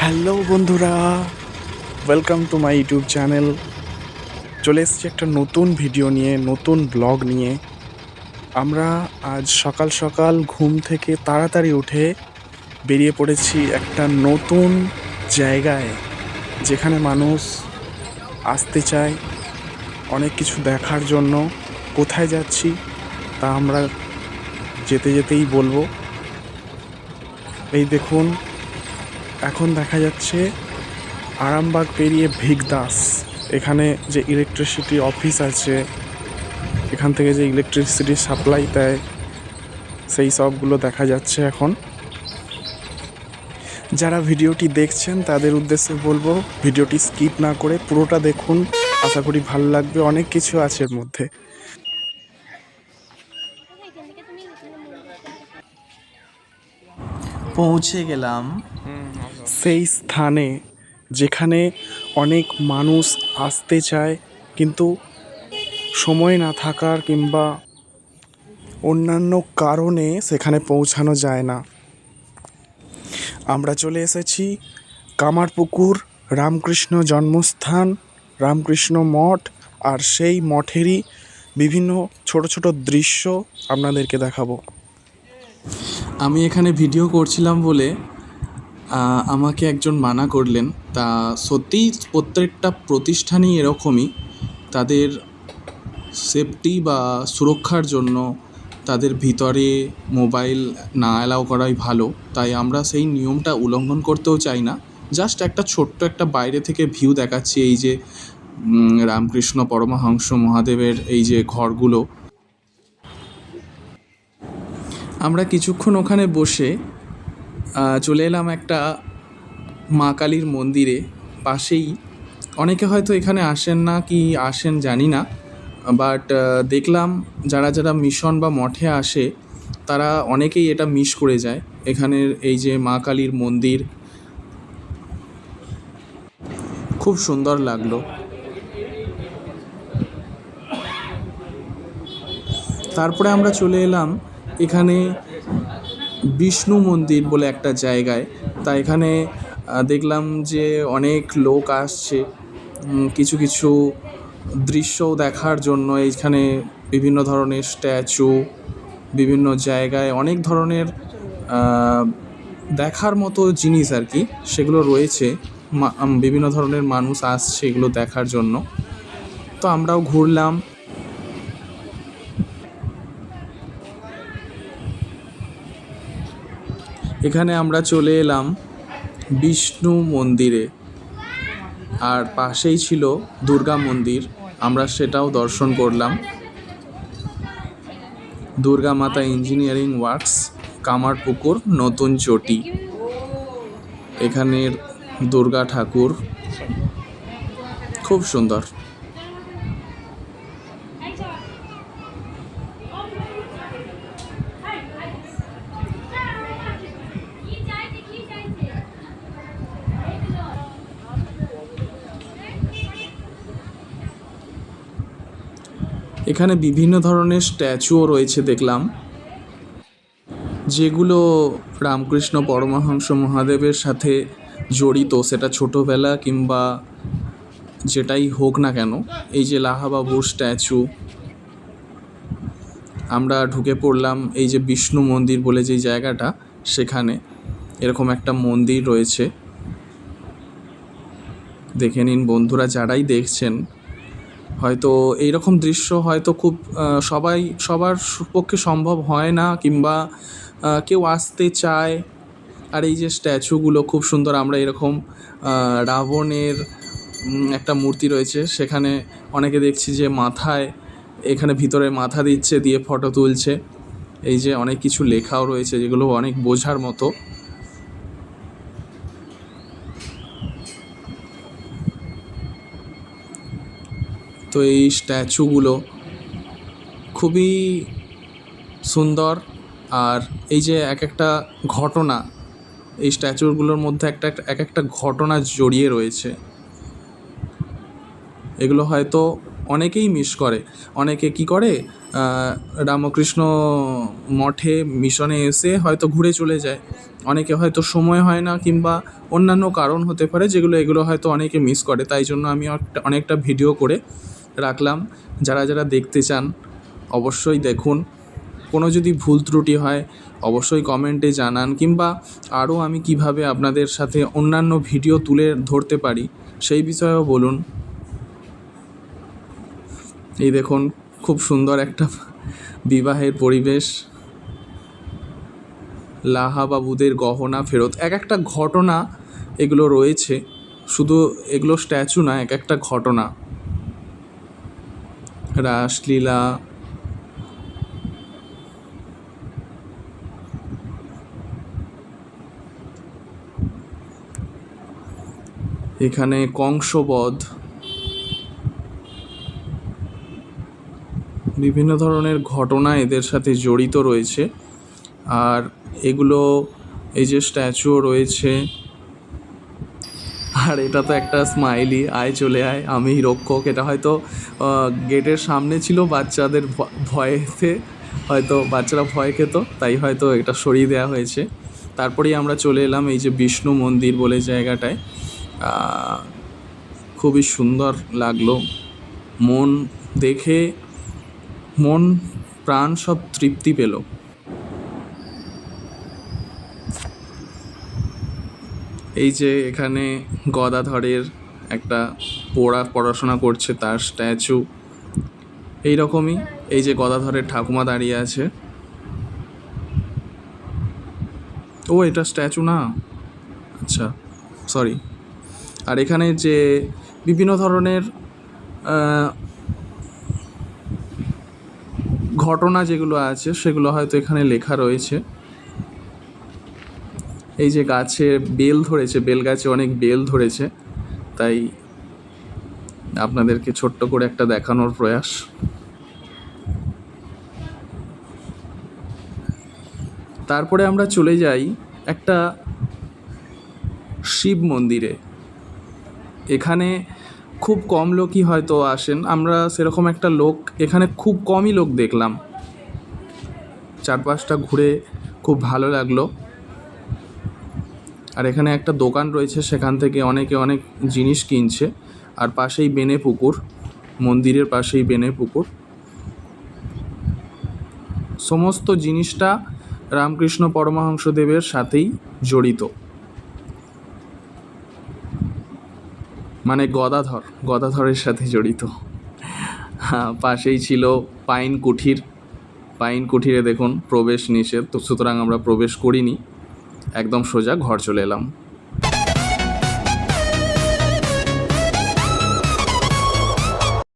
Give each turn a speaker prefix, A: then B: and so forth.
A: Hello বন্ধুরা welcome to my YouTube channel চলে এসেছি একটা নতুন ভিডিও নিয়ে, নতুন ব্লগ নিয়ে। আমরা আজ সকাল সকাল ঘুম থেকে তাড়াতাড়ি উঠে বেরিয়ে পড়েছি একটা নতুন জায়গায়, যেখানে মানুষ আসতে চায়, অনেক কিছু দেখার জন্য। কোথায় যাচ্ছি তা আমরা যেতে যেতেই বলব। এই দেখুন, এখন দেখা যাচ্ছে আরামবাগ পেরিয়ে ভিগদাস। এখানে যে ইলেকট্রিসিটি অফিস আছে, এখান থেকে যে ইলেকট্রিসিটি সাপ্লাই দেয়, সেই সবগুলো দেখা যাচ্ছে এখন। যারা ভিডিওটি দেখছেন, তাদের উদ্দেশ্যে বলব, ভিডিওটি স্কিপ না করে পুরোটা দেখুন। আশা করি ভালো লাগবে, অনেক কিছু আছে এর মধ্যে।
B: পৌঁছে গেলাম।
A: সেই স্থানে যেখানে অনেক মানুষ আসতে চায়, কিন্তু সময় না থাকার কিংবা অন্যান্য কারণে সেখানে পৌঁছানো যায় না। আমরা চলে এসেছি কামারপুকুর, রামকৃষ্ণ জন্মস্থান, রামকৃষ্ণ মঠ আর সেই মঠেরই বিভিন্ন ছোট ছোট দৃশ্য আপনাদেরকে দেখাবো।
B: আমি এখানে ভিডিও করছিলাম বলে আমাকে একজন মানা করলেন। তা সত্যিই প্রত্যেকটা প্রতিষ্ঠানই এরকমই। তাদের সেফটি বা সুরক্ষার জন্য তাদের ভিতরে মোবাইল না অ্যালাউ করাই ভালো। তাই আমরা সেই নিয়মটা উল্লঙ্ঘন করতেও চাই না। জাস্ট একটা ছোট্ট একটা বাইরে থেকে ভিউ দেখাচ্ছি এই যে রামকৃষ্ণ পরমহংস মহাদেবের এই যে ঘরগুলো। আমরা কিছুক্ষণ ওখানে বসে চলে এলাম একটা মা কালীর মন্দিরে। পাশেই অনেকে হয়তো এখানে আসেন না কি আসেন জানি না বাট দেখলাম যারা যারা মিশন বা মঠে আসে, তারা অনেকেই এটা মিস করে যায়। এখানের এই যে মা কালীর মন্দির, খুব সুন্দর লাগল। তারপরে আমরা চলে এলাম এখানে বিষ্ণু মন্দির বলে একটা জায়গায়। তা এখানে দেখলাম যে অনেক লোক আসছে। কিছু কিছু দৃশ্যও দেখার জন্য এইখানে বিভিন্ন ধরনের স্ট্যাচু, বিভিন্ন জায়গায় অনেক ধরনের দেখার মতো জিনিস আর কি, সেগুলো রয়েছে। বিভিন্ন ধরনের মানুষ আসছে এগুলো দেখার জন্য। তো আমরাও ঘুরলাম। এখানে আমরা চলে এলাম বিষ্ণু মন্দিরে। আর পাশেই ছিল দুর্গা মন্দির। আমরা সেটাও দর্শন করলাম। দুর্গা মাতা ইঞ্জিনিয়ারিং ওয়ার্কস কামারপুকুর নতুন চটি। এখানের দুর্গা ঠাকুর। খুব সুন্দর। এখানে বিভিন্ন ধরনের স্ট্যাচুও রয়েছে দেখলাম, যেগুলো রামকৃষ্ণ পরমহংস মহাদেবের সাথে জড়িত, সেটা ছোটোবেলা কিংবা যেটাই হোক না কেন। এই যে লাহাবাবুর স্ট্যাচু, আমরা ঢুকে পড়লাম এই যে বিষ্ণু মন্দির বলে যে জায়গাটা, সেখানে এরকম একটা মন্দির রয়েছে। দেখে নিন বন্ধুরা, যারাই দেখছেন হয়তো এইরকম দৃশ্য হয়তো খুব সবাই, সবার পক্ষে সম্ভব হয় না, কিংবা কেউ আসতে চায়। আর এই যে স্ট্যাচুগুলো খুব সুন্দর, আমরা এরকম রাবণের একটা মূর্তি রয়েছে, সেখানে অনেকে দেখছি যে মাথায়, এখানে ভিতরে মাথা দিচ্ছে, দিয়ে ফটো তুলছে। এই যে অনেক কিছু লেখাও রয়েছে, যেগুলো অনেক বোঝার মতো। তো এই স্ট্যাচুগুলো খুবই সুন্দর। আর এই যে এক একটা ঘটনা, এই স্ট্যাচুগুলোর মধ্যে একটা, এক একটা ঘটনা জড়িয়ে রয়েছে। এগুলো হয়তো অনেকেই মিস করে। অনেকে কি করে? রামকৃষ্ণ মঠে মিশনে এসে হয়তো ঘুরে চলে যায়। অনেকে হয়তো সময় হয় না কিংবা অন্যান্য কারণ হতে পারে যেগুলো, এগুলো হয়তো অনেকে মিস করে। তাই জন্য আমি অনেকটা ভিডিও করে রাখলাম। যারা যারা দেখতে চান, অবশ্যই দেখুন। কোনো যদি ভুল ত্রুটি হয়, অবশ্যই কমেন্টে জানান কিংবা আরও আমি কীভাবে আপনাদের সাথে অন্যান্য ভিডিও তুলে ধরতে পারি, সেই বিষয়েও বলুন। এই দেখুন, খুব সুন্দর একটা বিবাহের পরিবেশ। লাহাবাবুদের গহনা ফেরত। এক একটা ঘটনা এগুলো রয়েছে। শুধু এগুলো স্ট্যাচু না, এক একটা ঘটনা। রাসলীলা এখানে কংসবধ। বিভিন্ন ধরনের ঘটনা এদের সাথে জড়িত রয়েছে। আর এগুলো, এই যে স্ট্যাচুও রয়েছে আর এটা তো একটা স্মাইলি আয় চলে আয়, আমি রক্ষক। এটা হয়তো গেটের সামনে ছিল, বাচ্চাদের ভয়েতে, হয়তো বাচ্চারা ভয় খেত, তাই হয়তো এটা সরিয়ে দেওয়া হয়েছে। তারপরেই আমরা চলে এলাম এই যে বিষ্ণু মন্দির বলে জায়গাটায়। খুবই সুন্দর লাগল। মন দেখে, মন, প্রাণ সব তৃপ্তি পেল। এই যে এখানে গদাধরের একটা পোড়া পড়াশোনা করছে তার স্ট্যাচু। এই রকমই এই যে গদাধরের ঠাকুমা দাঁড়িয়ে আছে। ও, এটা স্ট্যাচু না? আচ্ছা সরি আর এখানে যে বিভিন্ন ধরনের ঘটনা যেগুলো আছে সেগুলো হয়তো এখানে লেখা রয়েছে। এই যে গাছে বেল ধরেছে, বেল গাছে অনেক বেল ধরেছে, তাই আপনাদেরকে ছোট্ট করে একটা দেখানোর প্রয়াস। তারপরে আমরা চলে যাই একটা শিব মন্দিরে। এখানে খুব কম লোকই হয়তো আসেন, আমরা সেরকম একটা লোক, এখানে খুব কমই লোক দেখলাম। চারপাশটা ঘুরে খুব ভালো লাগল। আর এখানে একটা দোকান রয়েছে, সেখান থেকে অনেকে অনেক জিনিস কিনছে। আর পাশেই বেনে পুকুর, মন্দিরের পাশেই বেনে পুকুর। সমস্ত জিনিসটা রামকৃষ্ণ পরমহংসদেবের সাথেই জড়িত। মানে গদাধর, গদাধরের সাথে জড়িত। হ্যাঁ পাশেই ছিল পাইন কুঠির। পাইন কুঠিরে দেখুন, প্রবেশ নিষেধ। তো সুতরাং আমরা প্রবেশ করিনি। একদম সোজা ঘর চলে এলাম।